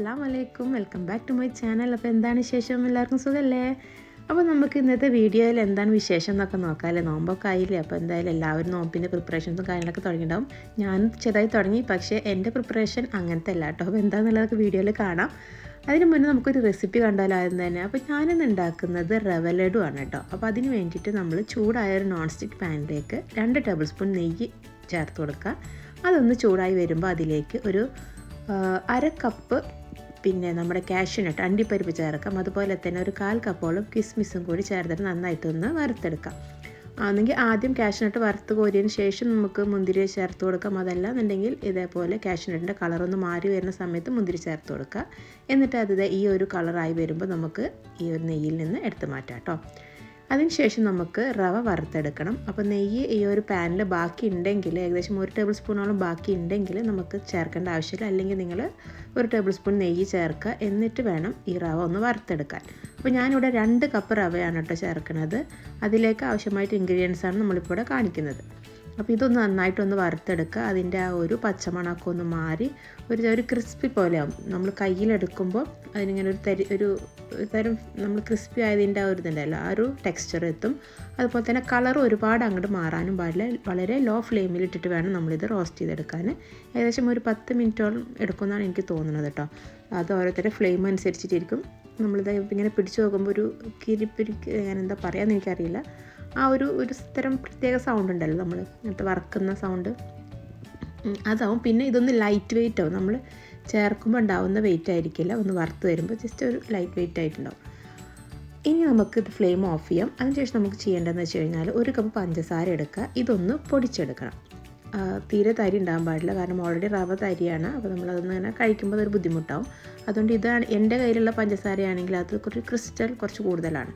അസ്സാം വലൈക്കും welcome back to my channel. അപ്പോൾ എന്താണ് വിശേഷം? എല്ലാവർക്കും സുഖമല്ലേ അപ്പോൾ നമുക്ക് ഇന്നത്തെ വീഡിയോയിൽ എന്താണ് വിശേഷം എന്നൊക്കെ നോക്കാമല്ലേ നോമ്പൊക്കെ ആയില്ലേ? അപ്പോൾ എന്തായാലും എല്ലാവരും നോമ്പിന്റെ പ്രിപ്പറേഷൻസും കാര്യങ്ങളൊക്കെ തുടങ്ങിയിട്ടുണ്ടാവും. ഞാൻ ചെറുതായി തുടങ്ങി പക്ഷേ എന്റെ പ്രിപ്പറേഷൻ അങ്ങനത്തെ അല്ല കേട്ടോ. അപ്പോൾ എന്താണെന്നുള്ളതൊക്കെ വീഡിയോയിൽ കാണാം. അതിന് മുന്നേ നമുക്കൊരു റെസിപ്പി കണ്ടാലായിരുന്നു തന്നെ? അപ്പോൾ ഞാനിന്ന് ഉണ്ടാക്കുന്നത് റവലഡു ആണ് കേട്ടോ. അപ്പോൾ അതിന് വേണ്ടിയിട്ട് നമ്മൾ ചൂടായ ഒരു നോൺ സ്റ്റിക്ക് പാനിലേക്ക് രണ്ട് ടേബിൾ സ്പൂൺ നെയ്യ് ചേർത്ത് കൊടുക്കുക. അതൊന്ന് ചൂടായി വരുമ്പോൾ അതിലേക്ക് ഒരു അര കപ്പ് പിന്നെ നമ്മുടെ കാഷ്യൂനട്ട് അണ്ടിപ്പരിപ്പ് ചേർക്കാം. അതുപോലെ തന്നെ ഒരു കാൽ കപ്പോളം കിസ്മിസും കൂടി ചേർത്തിട്ട് നന്നായിട്ടൊന്ന് വറുത്തെടുക്കാം. ആണെങ്കിൽ ആദ്യം ക്യാഷ്യൂനട്ട് വറുത്ത് കോരിയതിന് ശേഷം നമുക്ക് മുന്തിരി ചേർത്ത് കൊടുക്കാം. അതല്ല എന്നുണ്ടെങ്കിൽ ഇതേപോലെ ക്യാഷ്യൂനട്ടിന്റെ കളറൊന്ന് മാറി വരുന്ന സമയത്ത് മുന്തിരി ചേർത്ത് കൊടുക്കുക എന്നിട്ട് അത് ഈ ഒരു കളറായി വരുമ്പോൾ നമുക്ക് ഈ ഒരു നെയ്യിൽ നിന്ന് എടുത്ത് മാറ്റാം കേട്ടോ. അതിനുശേഷം നമുക്ക് റവ വറുത്തെടുക്കണം. അപ്പോൾ നെയ്യ് ഈ ഒരു പാനിൽ ബാക്കി ഉണ്ടെങ്കിൽ ഏകദേശം ഒരു ടേബിൾ സ്പൂണോളം ബാക്കി ഉണ്ടെങ്കിൽ നമുക്ക് ചേർക്കേണ്ട ആവശ്യമില്ല. അല്ലെങ്കിൽ നിങ്ങൾ ഒരു ടേബിൾ സ്പൂൺ നെയ്യ് ചേർക്കുക. എന്നിട്ട് വേണം ഈ റവ ഒന്ന് വറുത്തെടുക്കാൻ. അപ്പോൾ ഞാനിവിടെ രണ്ട് കപ്പ് റവയാണ് കേട്ടോ ചേർക്കുന്നത്. അതിലേക്ക് ആവശ്യമായിട്ട് ഇൻഗ്രീഡിയൻസ് ആണ് നമ്മളിപ്പോൾ ഇവിടെ കാണിക്കുന്നത്. അപ്പോൾ ഇതൊന്ന് നന്നായിട്ടൊന്ന് വറുത്തെടുക്കുക. അതിന്റെ ആ ഒരു പച്ചമണമൊക്കെ ഒന്ന് മാറി ഒരു ഒരു ക്രിസ്പി പോലെ ആവും. നമ്മൾ കയ്യിലെടുക്കുമ്പോൾ അതിനിങ്ങനെ ഒരു തരി ഒരു ഒരു തരം നമ്മൾ ക്രിസ്പി ആയതിന്റെ ആ ഒരു ഇതുണ്ടല്ലോ ആ ഒരു ടെക്സ്ചർ എത്തും. അതുപോലെ തന്നെ കളർ ഒരുപാട് അങ്ങോട്ട് മാറാനും പാടില്ല. വളരെ ലോ ഫ്ലെയിമിൽ ഇട്ടിട്ട് വേണം നമ്മളിത് റോസ്റ്റ് ചെയ്തെടുക്കാൻ ഏകദേശം ഒരു പത്ത് മിനിറ്റോളം എടുക്കുമെന്നാണ് എനിക്ക് തോന്നുന്നത് കേട്ടോ. അത് ഓരോരുത്തരുടെ ഫ്ലെയിം അനുസരിച്ചിട്ടിരിക്കും. നമ്മളിത് ഇങ്ങനെ പിടിച്ചു നോക്കുമ്പോൾ ഒരു കിരിപ്പിരിക്ക് ഞാൻ എന്താ പറയുക എനിക്കറിയില്ല. ആ ഒരു ഒരു തരം പ്രത്യേക സൗണ്ട് ഉണ്ടല്ലോ നമ്മൾ ഇങ്ങനത്തെ വറക്കുന്ന സൗണ്ട് അതാവും. പിന്നെ ഇതൊന്ന് ലൈറ്റ് വെയിറ്റ് ആവും. നമ്മൾ ചേർക്കുമ്പോൾ ഉണ്ടാവുന്ന വെയിറ്റ് ആയിരിക്കില്ല. ഒന്ന് വറുത്ത് വരുമ്പോൾ ജസ്റ്റ് ഒരു ലൈറ്റ് വെയിറ്റ് ആയിട്ടുണ്ടാവും. ഇനി നമുക്ക് ഇത് ഫ്ലെയിം ഓഫ് ചെയ്യാം. അതിനുശേഷം നമുക്ക് ചെയ്യേണ്ടതെന്ന് വെച്ച് കഴിഞ്ഞാൽ ഒരു കപ്പ് പഞ്ചസാര എടുക്കുക. ഇതൊന്ന് പൊടിച്ചെടുക്കണം. തീരെ തരി ഉണ്ടാകാൻ പാടില്ല. കാരണം ഓൾറെഡി റവ തരിയാണ്. അപ്പോൾ നമ്മളതൊന്ന് ഇങ്ങനെ കഴിക്കുമ്പോൾ അതൊരു ബുദ്ധിമുട്ടാവും. അതുകൊണ്ട് ഇതാണ് എന്റെ കയ്യിലുള്ള പഞ്ചസാരയാണെങ്കിൽ അത് കുറച്ച് ക്രിസ്റ്റൽ കുറച്ച് കൂടുതലാണ്.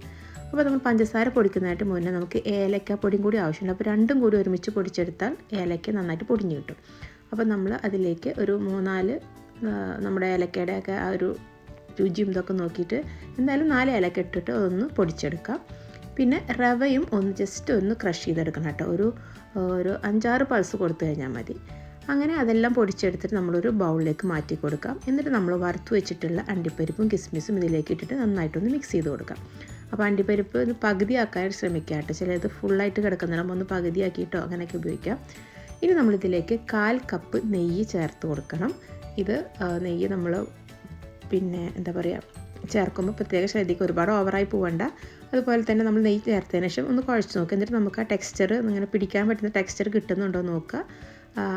അപ്പോൾ നമ്മൾ പഞ്ചസാര പൊടിക്കുന്നതായിട്ട് മുന്നേ നമുക്ക് ഏലക്ക പൊടിയും കൂടി ആവശ്യമുണ്ട്. അപ്പോൾ രണ്ടും കൂടി ഒരുമിച്ച് പൊടിച്ചെടുത്താൽ ഏലക്ക നന്നായിട്ട് പൊടിഞ്ഞു കിട്ടും. അപ്പോൾ നമ്മൾ അതിലേക്ക് ഒരു മൂന്നാൽ നമ്മുടെ ഏലക്കയുടെ ഒക്കെ ആ ഒരു രുചിയും ഇതൊക്കെ നോക്കിയിട്ട് എന്തായാലും നാല് ഏലക്ക ഇട്ടിട്ട് ഒന്ന് പൊടിച്ചെടുക്കാം. പിന്നെ റവയും ഒന്ന് ജസ്റ്റ് ഒന്ന് ക്രഷ് ചെയ്തെടുക്കണം കേട്ടോ. ഒരു ഒരു അഞ്ചാറ് പൾസ് കൊടുത്തു കഴിഞ്ഞാൽ മതി. അങ്ങനെ അതെല്ലാം പൊടിച്ചെടുത്തിട്ട് നമ്മളൊരു ബൗളിലേക്ക് മാറ്റി കൊടുക്കാം. എന്നിട്ട് നമ്മൾ വറുത്ത് വെച്ചിട്ടുള്ള അണ്ടിപ്പരിപ്പും കിസ്മിസും ഇതിലേക്ക് ഇട്ടിട്ട് നന്നായിട്ടൊന്ന് മിക്സ് ചെയ്ത് കൊടുക്കാം. അപ്പോൾ അണ്ടിപ്പരിപ്പ് ഇത് പകുതിയാക്കാൻ ശ്രമിക്കുക കേട്ടോ ചിലത് ഫുള്ളായിട്ട് കിടക്കുന്നിടം ഒന്ന് പകുതിയാക്കിയിട്ടോ അങ്ങനെയൊക്കെ ഉപയോഗിക്കാം. ഇനി നമ്മളിതിലേക്ക് കാൽ കപ്പ് നെയ്യ് ചേർത്ത് കൊടുക്കണം. ഇത് നെയ്യ് നമ്മൾ പിന്നെ എന്താ പറയുക ചേർക്കുമ്പോൾ പ്രത്യേകം ശ്രദ്ധിക്കുക ഒരുപാട് ഓവറായി പോകണ്ട അതുപോലെ തന്നെ നമ്മൾ നെയ്യ് ചേർത്തതിന് ശേഷം ഒന്ന് കുഴച്ച് നോക്കുക എന്നിട്ട് നമുക്ക് ആ ടെക്സ്ചർ ഇങ്ങനെ പിടിക്കാൻ പറ്റുന്ന ടെക്സ്ചർ കിട്ടുന്നുണ്ടോ നോക്കുക.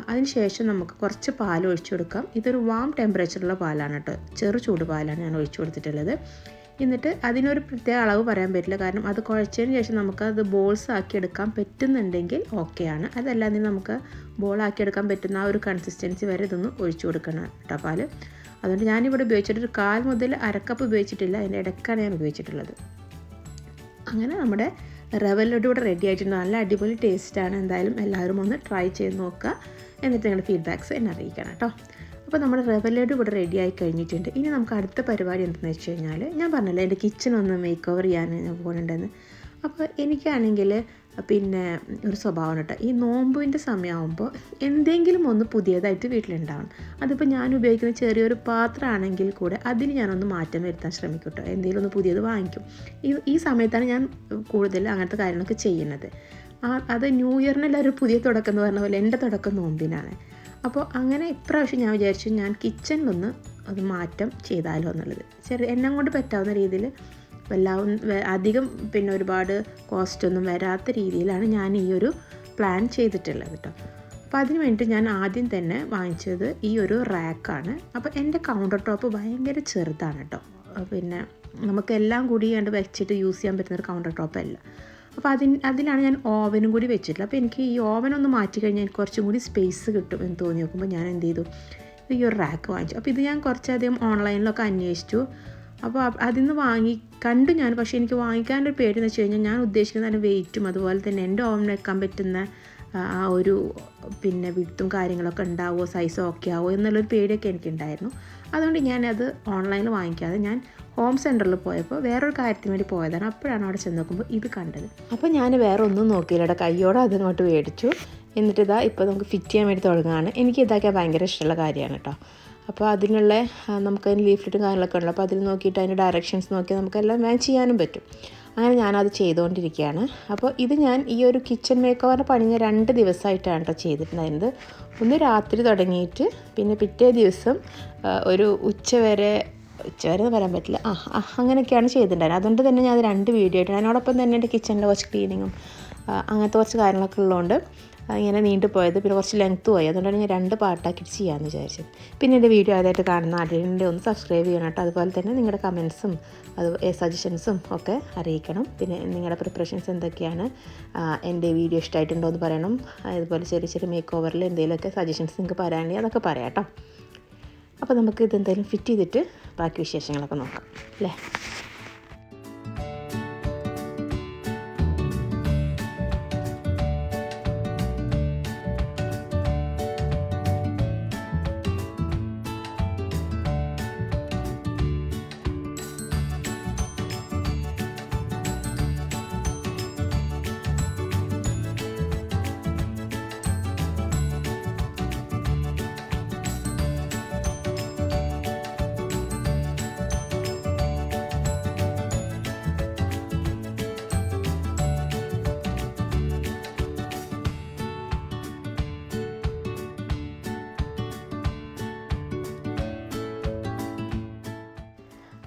അതിനുശേഷം ശേഷം നമുക്ക് കുറച്ച് പാൽ ഒഴിച്ചു കൊടുക്കാം. ഇതൊരു വാം ടെമ്പറേച്ചറുള്ള പാലാണ് കേട്ടോ. ചെറു ചൂട് പാലാണ് ഞാൻ ഒഴിച്ചു കൊടുത്തിട്ടുള്ളത്. എന്നിട്ട് അതിനൊരു പ്രത്യേക അളവ് പറയാൻ പറ്റില്ല. കാരണം അത് കുഴച്ചതിന് ശേഷം അത് ബോൾസ് ആക്കി എടുക്കാൻ പറ്റുന്നുണ്ടെങ്കിൽ ആണ്. അതല്ലാതെ നമുക്ക് ആക്കി എടുക്കാൻ പറ്റുന്ന ആ ഒരു കൺസിസ്റ്റൻസി വരെ ഇതൊന്ന് ഒഴിച്ചു കൊടുക്കണം കേട്ടോ പാൽ അതുകൊണ്ട് ഞാനിവിടെ ഉപയോഗിച്ചിട്ട് ഒരു കാൽ മുതൽ അരക്കപ്പ് ഉപയോഗിച്ചിട്ടില്ല. അതിന്റെ ഇടയ്ക്കാണ് ഞാൻ ഉപയോഗിച്ചിട്ടുള്ളത്. അങ്ങനെ നമ്മുടെ റവലോട് ഇവിടെ റെഡി ആയിട്ടുണ്ട്. നല്ല അടിപൊളി ടേസ്റ്റാണ് എന്തായാലും എല്ലാവരും ഒന്ന് ട്രൈ ചെയ്ത് നോക്കുക. എന്നിട്ട് നിങ്ങളുടെ ഫീഡ്ബാക്ക്സ് എന്നെ അറിയിക്കണം കേട്ടോ. അപ്പോൾ നമ്മുടെ റവ ഇവിടെ റെഡി ആയി കഴിഞ്ഞിട്ടുണ്ട്. ഇനി നമുക്ക് അടുത്ത പരിപാടി എന്താണെന്ന് വെച്ച് കഴിഞ്ഞാൽ ഞാൻ പറഞ്ഞല്ലോ എന്റെ കിച്ചൺ ഒന്ന് മേക്ക് ഓവർ ചെയ്യാൻ പോകുന്നുണ്ടെന്ന് അപ്പോൾ എനിക്കാണെങ്കിൽ പിന്നെ ഒരു സ്വഭാവം കേട്ടോ. ഈ നോമ്പിന്റെ സമയമാകുമ്പോൾ എന്തെങ്കിലും ഒന്ന് പുതിയതായിട്ട് വീട്ടിലുണ്ടാവണം. അതിപ്പോൾ ഞാൻ ഉപയോഗിക്കുന്ന ചെറിയൊരു പാത്രമാണെങ്കിൽ കൂടെ അതിൽ ഞാനൊന്ന് മാറ്റം വരുത്താൻ ശ്രമിക്കും കേട്ടോ. എന്തെങ്കിലും ഒന്ന് പുതിയത് വാങ്ങിക്കും. ഈ ഈ സമയത്താണ് ഞാൻ കൂടുതൽ അങ്ങനത്തെ കാര്യങ്ങളൊക്കെ ചെയ്യുന്നത്. അത് ന്യൂ ഇയറിനെല്ലാം ഒരു പുതിയ തുടക്കം എന്ന് പറഞ്ഞ പോലെ എന്റെ തുടക്കം നോമ്പിനാണ്. അപ്പോൾ അങ്ങനെ ഇപ്രാവശ്യം ഞാൻ വിചാരിച്ചു ഞാൻ കിച്ചണിലൊന്ന് അത് മാറ്റം ചെയ്താലോ എന്നുള്ളത്. ചെറിയ എന്നെ കൊണ്ട് പറ്റാവുന്ന രീതിയിൽ വല്ലാവും അധികം പിന്നെ ഒരുപാട് കോസ്റ്റ് ഒന്നും വരാത്ത രീതിയിലാണ് ഞാൻ ഈ ഒരു പ്ലാൻ ചെയ്തിട്ടുള്ളത് കേട്ടോ. അപ്പോൾ അതിന് വേണ്ടിയിട്ട് ഞാൻ ആദ്യം തന്നെ വാങ്ങിച്ചത് ഈ ഒരു റാക്കാണ് അപ്പോൾ എന്റെ കൗണ്ടർ ടോപ്പ് ഭയങ്കര ചെറുതാണ് കേട്ടോ. പിന്നെ നമുക്ക് എല്ലാം കൂടി കണ്ട് വെച്ചിട്ട് യൂസ് ചെയ്യാൻ പറ്റുന്ന ഒരു കൗണ്ടർ ടോപ്പ് അല്ല. അപ്പോൾ അതിന് അതിലാണ് ഞാൻ ഓവനും കൂടി വെച്ചിട്ടുള്ളത്. അപ്പോൾ എനിക്ക് ഈ ഓവൻ ഒന്ന് മാറ്റി കഴിഞ്ഞാൽ എനിക്ക് കുറച്ചും കൂടി സ്പേസ് കിട്ടും എന്ന് തോന്നി. നോക്കുമ്പോൾ ഞാൻ എന്ത് ചെയ്തു? ഈ ഒരു റാക്ക് വാങ്ങിച്ചു. അപ്പോൾ ഇത് ഞാൻ കുറച്ചധികം ഓൺലൈനിലൊക്കെ അന്വേഷിച്ചു. അപ്പോൾ അതിൽ നിന്ന് വാങ്ങി കണ്ടു ഞാൻ. പക്ഷേ എനിക്ക് വാങ്ങിക്കാനൊരു പേടി എന്ന് വെച്ച് കഴിഞ്ഞാൽ ഞാൻ ഉദ്ദേശിക്കുന്ന അതിന്റെ വെയിറ്റും അതുപോലെ തന്നെ എന്റെ ഓവൻ വെക്കാൻ പറ്റുന്ന ആ ഒരു പിന്നെ വിടുത്തും കാര്യങ്ങളൊക്കെ ഉണ്ടാവുമോ സൈസ് ഓക്കെ ആവുമോ എന്നുള്ളൊരു പേടിയൊക്കെ എനിക്കുണ്ടായിരുന്നു. അതുകൊണ്ട് ഞാനത് ഓൺലൈനിൽ വാങ്ങിക്കാതെ ഞാൻ ഹോം സെന്ററിൽ പോയപ്പോൾ വേറൊരു കാര്യത്തിന് വേണ്ടി പോയതാണ്. അപ്പോഴാണ് അവിടെ ചെന്ന് നോക്കുമ്പോൾ ഇത് കണ്ടത്. അപ്പോൾ ഞാൻ വേറെ ഒന്നും നോക്കിയില്ല കയ്യോടെ അതിനോട്ട് മേടിച്ചു. എന്നിട്ട് ഇതാ ഇപ്പോൾ നമുക്ക് ഫിറ്റ് ചെയ്യാൻ വേണ്ടി തുടങ്ങുകയാണ്. എനിക്ക് ഇതാക്കിയാൽ ഭയങ്കര ഇഷ്ടമുള്ള കാര്യമാണ് കേട്ടോ. അപ്പോൾ അതിനുള്ള നമുക്ക് അതിന് ലീഫ്ലെറ്റും കാര്യങ്ങളൊക്കെ ഉണ്ടല്ലോ. അപ്പോൾ അതിൽ നോക്കിയിട്ട് അതിന്റെ ഡയറക്ഷൻസ് നോക്കി നമുക്കെല്ലാം മാച്ച് ചെയ്യാനും പറ്റും. അങ്ങനെ ഞാനത് ചെയ്തുകൊണ്ടിരിക്കുകയാണ്. അപ്പോൾ ഇത് ഞാൻ ഈ ഒരു കിച്ചൺ മേക്ക് ഓവറിന് പണിഞ്ഞ രണ്ട് ദിവസമായിട്ടാണ് കേട്ടോ ചെയ്തിട്ടുണ്ടായിരുന്നത്. ഒന്ന് രാത്രി തുടങ്ങിയിട്ട് പിന്നെ പിറ്റേ ദിവസം ഒരു ഉച്ചവരെ ഉച്ചവരെ ഉച്ച വരെ എന്ന് പറയാൻ പറ്റില്ല. ആ അങ്ങനെയൊക്കെയാണ് ചെയ്തിട്ടുണ്ടായിരുന്നത്. അതുകൊണ്ട് തന്നെ ഞാൻ രണ്ട് വീഡിയോ ആയിട്ടാണ് അതിനോടൊപ്പം തന്നെ എന്റെ കിച്ചണിന്റെ കുറച്ച് ക്ലീനിങ്ങും അങ്ങനത്തെ കുറച്ച് കാര്യങ്ങളൊക്കെ ഉള്ളതുകൊണ്ട് ഇങ്ങനെ നീണ്ടു പോയത്. പിന്നെ കുറച്ച് ലെങ്ത്ത് പോയി. അതുകൊണ്ടാണ് ഞാൻ രണ്ട് പാട്ടാക്കിട്ട് ചെയ്യാമെന്ന് വിചാരിച്ചത്. പിന്നെ എന്റെ വീഡിയോ ആദ്യമായിട്ട് കാണുന്ന അതിന്റെ ഒന്ന് സബ്സ്ക്രൈബ് ചെയ്യണം കേട്ടോ. അതുപോലെ തന്നെ നിങ്ങളുടെ കമൻസും അത് സജഷൻസും ഒക്കെ അറിയിക്കണം. പിന്നെ നിങ്ങളുടെ പ്രിപ്പറേഷൻസ് എന്തൊക്കെയാണ്? എന്റെ വീഡിയോ ഇഷ്ടമായിട്ടുണ്ടോ എന്ന് പറയണം. അതുപോലെ ചെറിയ ചെറിയ മേക്ക് ഓവറിൽ എന്തെങ്കിലുമൊക്കെ സജഷൻസ് നിങ്ങൾക്ക് പറയാനുണ്ടെങ്കിൽ അതൊക്കെ പറയാം കേട്ടോ. അപ്പോൾ നമുക്ക് ഇതെന്തായാലും ഫിറ്റ് ചെയ്തിട്ട് ബാക്കി വിശേഷങ്ങളൊക്കെ നോക്കാം അല്ലേ?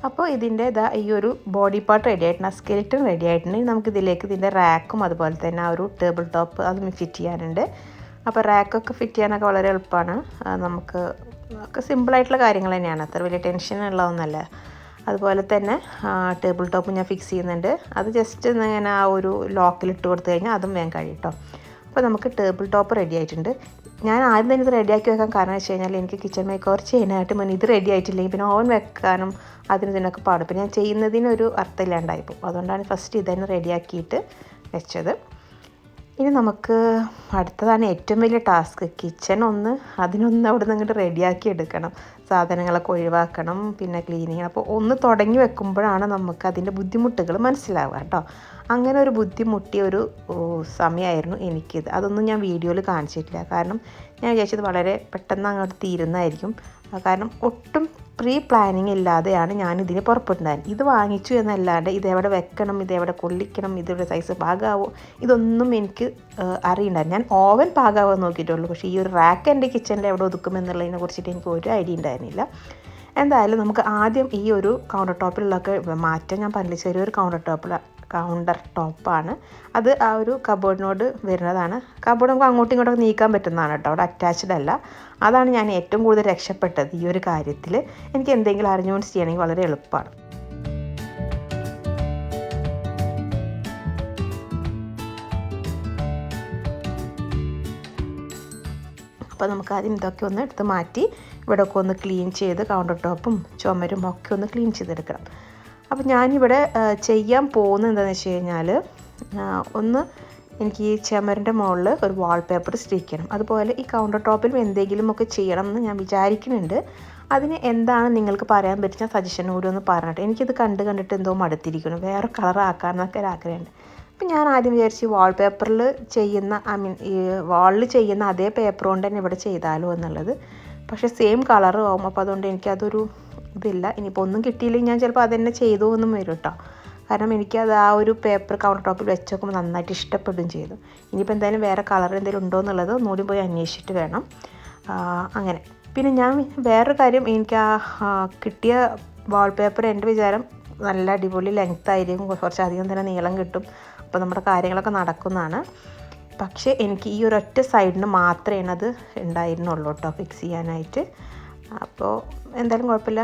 അപ്പോൾ ഇതിന്റെ ഇതാ ഈ ഒരു ബോഡി പാർട്ട് റെഡി ആയിട്ടുണ്ട്. ആ സ്കെലിറ്റൺ റെഡി ആയിട്ടുണ്ട്. നമുക്ക് ഇതിലേക്ക് ഇതിന്റെ റാക്കും അതുപോലെ തന്നെ ആ ഒരു ടേബിൾ ടോപ്പ് അതും ഫിറ്റ് ചെയ്യാനുണ്ട്. അപ്പോൾ റാക്കൊക്കെ ഫിറ്റ് ചെയ്യാനൊക്കെ വളരെ എളുപ്പമാണ്. നമുക്ക് ഒക്കെ സിമ്പിളായിട്ടുള്ള കാര്യങ്ങൾ തന്നെയാണ്. അത്ര വലിയ ടെൻഷൻ ഉള്ളതൊന്നല്ല അതുപോലെ തന്നെ ടേബിൾ ടോപ്പ് ഞാൻ ഫിക്സ് ചെയ്യുന്നുണ്ട്. അത് ജസ്റ്റ് ഇങ്ങനെ ആ ഒരു ലോക്കിൽ ഇട്ട് കൊടുത്തു കഴിഞ്ഞാൽ അതും വേഗം കഴിയും കേട്ടോ അപ്പോൾ നമുക്ക് ടേബിൾ ടോപ്പ് റെഡി ആയിട്ടുണ്ട്. ഞാൻ ആദ്യം തന്നെ ഇത് റെഡിയാക്കി വെക്കാൻ കാരണം വെച്ച് കഴിഞ്ഞാൽ എനിക്ക് കിച്ചൺ മേക്ക് ഓവർ ചെയ്യാനായിട്ട് മുന്നേ ഇത് റെഡി ആയിട്ടില്ലെങ്കിൽ പിന്നെ ഓവൻ വെക്കാനും അതിന് ഇതിനൊക്കെ പാടും. പിന്നെ ഞാൻ ചെയ്യുന്നതിനൊരു അർത്ഥമില്ലാണ്ടായിപ്പോൾ അതുകൊണ്ടാണ് ഫസ്റ്റ് ഇതന്നെ റെഡിയാക്കിയിട്ട് വെച്ചത്. ഇനി നമുക്ക് അടുത്തതാണ് ഏറ്റവും വലിയ ടാസ്ക്. കിച്ചൺ ഒന്ന് അതിനൊന്ന് അവിടെ നിന്ന് ഇങ്ങോട്ട് റെഡിയാക്കി എടുക്കണം. സാധനങ്ങളൊക്കെ ഒഴിവാക്കണം പിന്നെ ക്ലീനിങ്. അപ്പോൾ ഒന്ന് തുടങ്ങി വെക്കുമ്പോഴാണ് നമുക്ക് അതിന്റെ ബുദ്ധിമുട്ടുകൾ മനസ്സിലാവുക കേട്ടോ. അങ്ങനെ ഒരു ബുദ്ധിമുട്ടിയ ഒരു സമയമായിരുന്നു എനിക്കിത്. അതൊന്നും ഞാൻ വീഡിയോയിൽ കാണിച്ചിട്ടില്ല. കാരണം ഞാൻ വിചാരിച്ചത് വളരെ പെട്ടെന്ന് അങ്ങോട്ട് തീരുന്നതായിരിക്കും. കാരണം ഒട്ടും പ്രീ പ്ലാനിങ് ഇല്ലാതെയാണ് ഞാൻ ഇതിന് പുറപ്പെട്ടുണ്ടായത് ഇത് വാങ്ങിച്ചു എന്നല്ലാണ്ട് ഇതെവിടെ വെക്കണം ഇതെവിടെ കൊള്ളിക്കണം ഇതിവിടെ സൈസ് പാകാവോ ഇതൊന്നും എനിക്ക് അറിയണ്ടായിരുന്നു ഞാൻ ഓവൻ പാകാവോ നോക്കിയിട്ടുള്ളൂ. പക്ഷേ ഈ ഒരു റാക്ക് എന്റെ കിച്ചണിൽ എവിടെ ഒതുക്കും എന്നുള്ളതിനെ കുറിച്ചിട്ട് എനിക്ക് ഒരു ഐഡിയ ഉണ്ടായിരുന്നില്ല. എന്തായാലും നമുക്ക് ആദ്യം ഈ ഒരു കൗണ്ടർ ടോപ്പിലുള്ളൊക്കെ മാറ്റം ഞാൻ പറഞ്ഞില്ല? ചെറിയൊരു കൗണ്ടർ ടോപ്പിൽ കൗണ്ടർ ടോപ്പാണ് അത് ആ ഒരു കബോർഡിനോട് വരുന്നതാണ്. കബോർഡ് നമുക്ക് അങ്ങോട്ടും ഇങ്ങോട്ടും നീക്കാൻ പറ്റുന്നതാണ് കേട്ടോ. അവിടെ അറ്റാച്ച്ഡ് അല്ല. അതാണ് ഞാൻ ഏറ്റവും കൂടുതൽ രക്ഷപ്പെട്ടത് ഈ ഒരു കാര്യത്തിൽ. എനിക്ക് എന്തെങ്കിലും അറേഞ്ച്മെന്റ്സ് ചെയ്യണമെങ്കിൽ വളരെ എളുപ്പമാണ്. അപ്പോൾ നമുക്ക് ആദ്യം ഇതൊക്കെ ഒന്ന് എടുത്ത് മാറ്റി ഇവിടെ ഒക്കെ ഒന്ന് ക്ലീൻ ചെയ്ത് കൗണ്ടർ ടോപ്പും ചുമരും ഒക്കെ ഒന്ന് ക്ലീൻ ചെയ്തെടുക്കണം. അപ്പോൾ ഞാനിവിടെ ചെയ്യാൻ പോകുന്നത് എന്താണെന്ന് വെച്ച് കഴിഞ്ഞാൽ ഒന്ന് എനിക്ക് ഈ ചുമരിന്റെ മുകളിൽ ഒരു വാൾപേപ്പർ സ്റ്റിക്ക് ചെയ്യണം അതുപോലെ ഈ കൗണ്ടർ ടോപ്പിലും എന്തെങ്കിലുമൊക്കെ ചെയ്യണം എന്ന് ഞാൻ വിചാരിക്കുന്നുണ്ട്. അതിന് എന്താണ് നിങ്ങൾക്ക് പറയാൻ പറ്റുന്ന സജഷൻ കൂടി ഒന്ന് പറഞ്ഞിട്ട് എനിക്കിത് കണ്ട് കണ്ടിട്ട് എന്തോ മടുത്തിരിക്കണം വേറെ കളർ ഒരാഗ്രഹമുണ്ട് അപ്പം ഞാൻ ആദ്യം വിചാരിച്ചു വാൾപേപ്പറിൽ ചെയ്യുന്ന ഐ മീൻ ഈ വാളിൽ ചെയ്യുന്ന അതേ പേപ്പർ കൊണ്ട് തന്നെ ഇവിടെ ചെയ്താലോ എന്നുള്ളത്. പക്ഷേ സെയിം കളർ ആവും. അപ്പോൾ അതുകൊണ്ട് എനിക്കതൊരു ഇതില്ല. ഇനിയിപ്പോൾ ഒന്നും കിട്ടിയില്ലെങ്കിൽ ഞാൻ ചിലപ്പോൾ അതുതന്നെ ചെയ്തു എന്നും വരും കേട്ടോ കാരണം എനിക്കത് ആ ഒരു പേപ്പർ കൗണ്ടർ ടോപ്പിൽ വെച്ച് നോക്കുമ്പോൾ നന്നായിട്ട് ഇഷ്ടപ്പെടുകയും ചെയ്തു. ഇനിയിപ്പോൾ എന്തായാലും വേറെ കളർ എന്തെങ്കിലും ഉണ്ടോ എന്നുള്ളത് ഒന്നുകൂടി പോയി അന്വേഷിച്ചിട്ട് വേണം. അങ്ങനെ. പിന്നെ ഞാൻ വേറൊരു കാര്യം എനിക്ക് ആ, കിട്ടിയ വാൾപേപ്പർ എന്റെ വിചാരം നല്ല അടിപൊളി ലെങ്ത് ആയിരിക്കും. കുറച്ചധികം തന്നെ നീളം കിട്ടും. അപ്പോൾ നമ്മുടെ കാര്യങ്ങളൊക്കെ നടക്കുന്നതാണ്. പക്ഷേ എനിക്ക് ഈ ഒരൊറ്റ സൈഡിന് മാത്രമേ അത് ഉണ്ടായിരുന്നുള്ളൂ കേട്ടോ ഫിക്സ് ചെയ്യാനായിട്ട്. അപ്പോൾ എന്തായാലും കുഴപ്പമില്ല.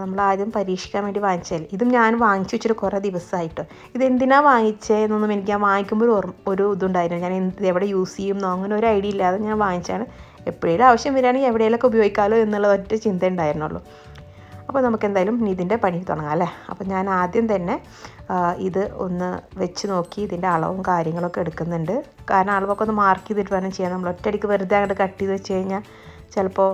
നമ്മൾ ആദ്യം പരീക്ഷിക്കാൻ വേണ്ടി വാങ്ങിച്ചാൽ ഇതും ഞാൻ വാങ്ങിച്ചു വെച്ചിട്ട് കുറേ ദിവസമായിട്ടോ ഇത് എന്തിനാണ് വാങ്ങിച്ചതെന്നൊന്നും എനിക്ക് ഞാൻ വാങ്ങിക്കുമ്പോൾ ഒരു ഒരു ഇതുണ്ടായിരുന്നു. ഞാൻ എന്ത് എവിടെ യൂസ് ചെയ്യുമെന്നോ അങ്ങനെ ഒരു ഐഡിയ ഇല്ലാതെ ഞാൻ വാങ്ങിച്ചാണ് എപ്പോഴേലും ആവശ്യം വരികയാണെങ്കിൽ എവിടെയെങ്കിലൊക്കെ ഉപയോഗിക്കാമല്ലോ എന്നുള്ള ഒറ്റ ചിന്ത ഉണ്ടായിരുന്നുള്ളൂ. അപ്പോൾ നമുക്ക് എന്തായാലും ഇതിന്റെ പണി തുടങ്ങാം അല്ലേ? അപ്പോൾ ഞാൻ ആദ്യം തന്നെ ഇത് ഒന്ന് വെച്ച് നോക്കി ഇതിന്റെ അളവും കാര്യങ്ങളൊക്കെ എടുക്കുന്നുണ്ട്. കാരണം അളവൊക്കെ ഒന്ന് മാർക്ക് ചെയ്തിട്ട് വേണം ചെയ്യാൻ. നമ്മൾ ഒറ്റയടിക്ക് വെറുതെ അങ്ങോട്ട് കട്ട് ചെയ്ത് വെച്ച് കഴിഞ്ഞാൽ ചിലപ്പോൾ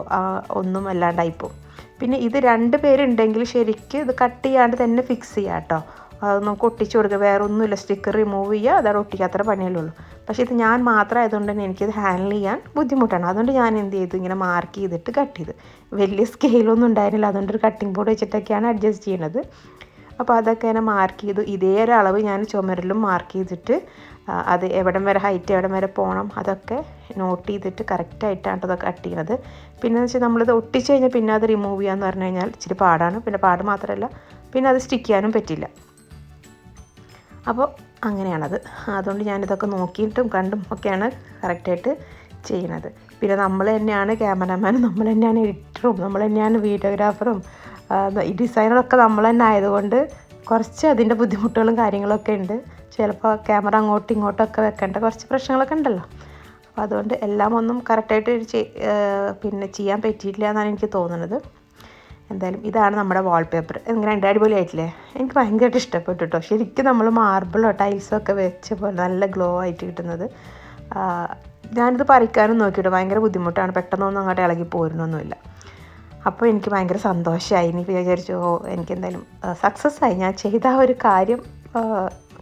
ഒന്നും അല്ലാണ്ടായിപ്പോവും പിന്നെ ഇത് രണ്ട് പേരുണ്ടെങ്കിൽ ശരിക്കും ഇത് കട്ട് ചെയ്യാണ്ട് തന്നെ ഫിക്സ് ചെയ്യാം കേട്ടോ. നമുക്ക് ഒട്ടിച്ച് കൊടുക്കുക വേറെ ഒന്നുമില്ല സ്റ്റിക്കർ റിമൂവ് ചെയ്യുക അതാണ് ഒട്ടിക്കാത്ര പണിയല്ലേ ഉള്ളൂ പക്ഷേ ഇത് ഞാൻ മാത്രം ആയതുകൊണ്ട് തന്നെ എനിക്കിത് ഹാൻഡിൽ ചെയ്യാൻ ബുദ്ധിമുട്ടാണ്. അതുകൊണ്ട് ഞാൻ എന്ത് ചെയ്തു? ഇങ്ങനെ മാർക്ക് ചെയ്തിട്ട് കട്ട് ചെയ്ത്. വലിയ സ്കെയിലൊന്നും ഉണ്ടായിരുന്നില്ല. അതുകൊണ്ട് ഒരു കട്ടിംഗ് ബോർഡ് വെച്ചിട്ടൊക്കെയാണ് അഡ്ജസ്റ്റ് ചെയ്യണത്. അപ്പോൾ അതൊക്കെ ഞാൻ മാർക്ക് ചെയ്തു. ഇതേ ഒരളവ് ഞാൻ ചുമരിലും മാർക്ക് ചെയ്തിട്ട് അത് എവിടം വരെ ഹൈറ്റ് എവിടം വരെ പോകണം അതൊക്കെ നോട്ട് ചെയ്തിട്ട് കറക്റ്റായിട്ടാണ് അതൊക്കെ കട്ട് ചെയ്യുന്നത് പിന്നെ വെച്ചാൽ നമ്മളിത് ഒട്ടിച്ച് കഴിഞ്ഞാൽ പിന്നെ അത് റിമൂവ് ചെയ്യാന്ന് പറഞ്ഞു കഴിഞ്ഞാൽ ഇച്ചിരി പാടാണ്. പിന്നെ പാട് മാത്രമല്ല പിന്നെ അത് സ്റ്റിക്ക് ചെയ്യാനും പറ്റില്ല. അപ്പോൾ അങ്ങനെയാണത്. അതുകൊണ്ട് ഞാനിതൊക്കെ നോക്കിയിട്ടും കണ്ടും ഒക്കെയാണ് കറക്റ്റായിട്ട് ചെയ്യണത്. പിന്നെ നമ്മൾ തന്നെയാണ് ക്യാമറാമാനും നമ്മൾ തന്നെയാണ് എഡിറ്ററും നമ്മൾ തന്നെയാണ് വീഡിയോഗ്രാഫറും ഡിസൈനറൊക്കെ നമ്മൾ തന്നെ ആയതുകൊണ്ട് കുറച്ച് അതിന്റെ ബുദ്ധിമുട്ടുകളും കാര്യങ്ങളൊക്കെ ഉണ്ട്. ചിലപ്പോൾ ക്യാമറ അങ്ങോട്ടും ഇങ്ങോട്ടൊക്കെ വെക്കേണ്ട കുറച്ച് പ്രശ്നങ്ങളൊക്കെ ഉണ്ടല്ലോ. അപ്പോൾ അതുകൊണ്ട് എല്ലാം ഒന്നും കറക്റ്റായിട്ട് പിന്നെ ചെയ്യാൻ പറ്റിയിട്ടില്ല എന്നാണ് എനിക്ക് തോന്നുന്നത്. എന്തായാലും ഇതാണ് നമ്മുടെ വാൾപേപ്പർ എങ്ങനെയുണ്ട് അടിപൊളിയായിട്ടില്ലേ? എനിക്ക് ഭയങ്കരമായിട്ട് ഇഷ്ടപ്പെട്ടു കേട്ടോ ശരിക്കും നമ്മൾ മാർബിളോ ടൈൽസോ ഒക്കെ വെച്ച പോലെ നല്ല ഗ്ലോ ആയിട്ട് കിട്ടുന്നത്. ഞാനിത് പറിക്കാനും നോക്കിയിട്ട്. ഭയങ്കര ബുദ്ധിമുട്ടാണ്. പെട്ടെന്നൊന്നും അങ്ങോട്ട് ഇളകി പോരുന്നൊന്നുമില്ല. അപ്പോൾ എനിക്ക് ഭയങ്കര സന്തോഷമായി ഇനി വിചാരിച്ചു ഓ എനിക്ക് എന്തായാലും സക്സസ് ആയി. ഞാൻ ചെയ്ത ആ ഒരു കാര്യം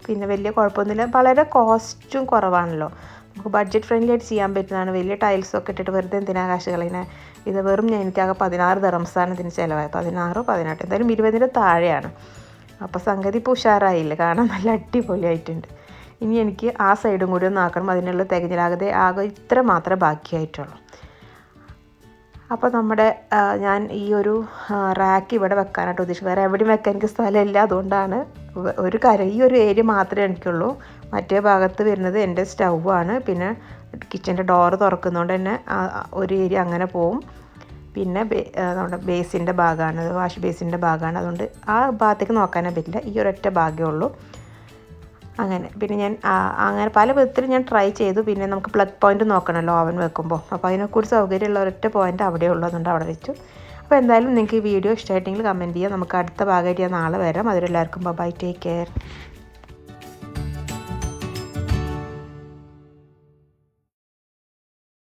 പിന്നെ വലിയ കുഴപ്പമൊന്നുമില്ല. വളരെ കോസ്റ്റും കുറവാണല്ലോ. നമുക്ക് ബഡ്ജറ്റ് ഫ്രണ്ട്ലി ആയിട്ട് ചെയ്യാൻ പറ്റുന്നതാണ്. വലിയ ടൈൽസൊക്കെ ഇട്ടിട്ട് വെറുതെ എന്തിനാ കാശ് കളയുന്നത് ഇത് വെറും എനിക്കാകെ പതിനാറ് ദറംസാണ് ഇതിന് ചിലവായത്. പതിനാറോ പതിനെട്ട്. എന്തായാലും ഇരുപതിന്റെ താഴെയാണ്. അപ്പോൾ സംഗതി ഇപ്പോൾ ഉഷാറായില്ല? കാണാൻ നല്ല അടിപൊളിയായിട്ടുണ്ട്. ഇനി എനിക്ക് ആ സൈഡും കൂടി ഒന്ന് ആക്കണം. അതിനുള്ള തികഞ്ഞലാകതെ ആകെ ഇത്ര മാത്രമേ ബാക്കിയായിട്ടുള്ളൂ. അപ്പോൾ നമ്മുടെ ഞാൻ ഈ ഒരു റാക്ക് ഇവിടെ വെക്കാനായിട്ട് ഉദ്ദേശിച്ചത് വേറെ എവിടെയും വെക്കാൻ എനിക്ക് സ്ഥലമില്ല. അതുകൊണ്ടാണ് ഒരു കര ഈ ഒരു ഏരിയ മാത്രമേ എനിക്കുള്ളൂ. മറ്റേ ഭാഗത്ത് വരുന്നത് എന്റെ സ്റ്റൗവാണ് പിന്നെ കിച്ചന്റെ ഡോറ് തുറക്കുന്നതുകൊണ്ട് തന്നെ ഒരു ഏരിയ അങ്ങനെ പോവും. പിന്നെ നമ്മുടെ ബേസിന്റെ ഭാഗമാണ് വാഷ് ബേസിന്റെ ഭാഗമാണ്. അതുകൊണ്ട് ആ ഭാഗത്തേക്ക് നോക്കാനേ പറ്റില്ല. ഈ ഒരൊറ്റ ഭാഗമേ ഉള്ളൂ. അങ്ങനെ പിന്നെ ഞാൻ അങ്ങനെ പല വിധത്തിൽ ഞാൻ ട്രൈ ചെയ്തു. പിന്നെ നമുക്ക് പ്ലഗ് പോയിന്റ് നോക്കണമല്ലോ ഓവൻ വെക്കുമ്പോൾ. അപ്പോൾ അതിനെക്കുറിച്ച് സൗകര്യമുള്ള ഒരൊറ്റ പോയിന്റ് അവിടെ ഉള്ളൂ അതുകൊണ്ട് അവിടെ വെച്ചു. അപ്പോൾ എന്തായാലും നിങ്ങൾക്ക് ഈ വീഡിയോ ഇഷ്ടമായിട്ടെങ്കിൽ കമന്റ് ചെയ്യാം. നമുക്ക് അടുത്ത ഭാഗമായിട്ട് ഞാൻ നാളെ വരാം. അതിലെല്ലാവർക്കും ബൈ ടേക്ക് കെയർ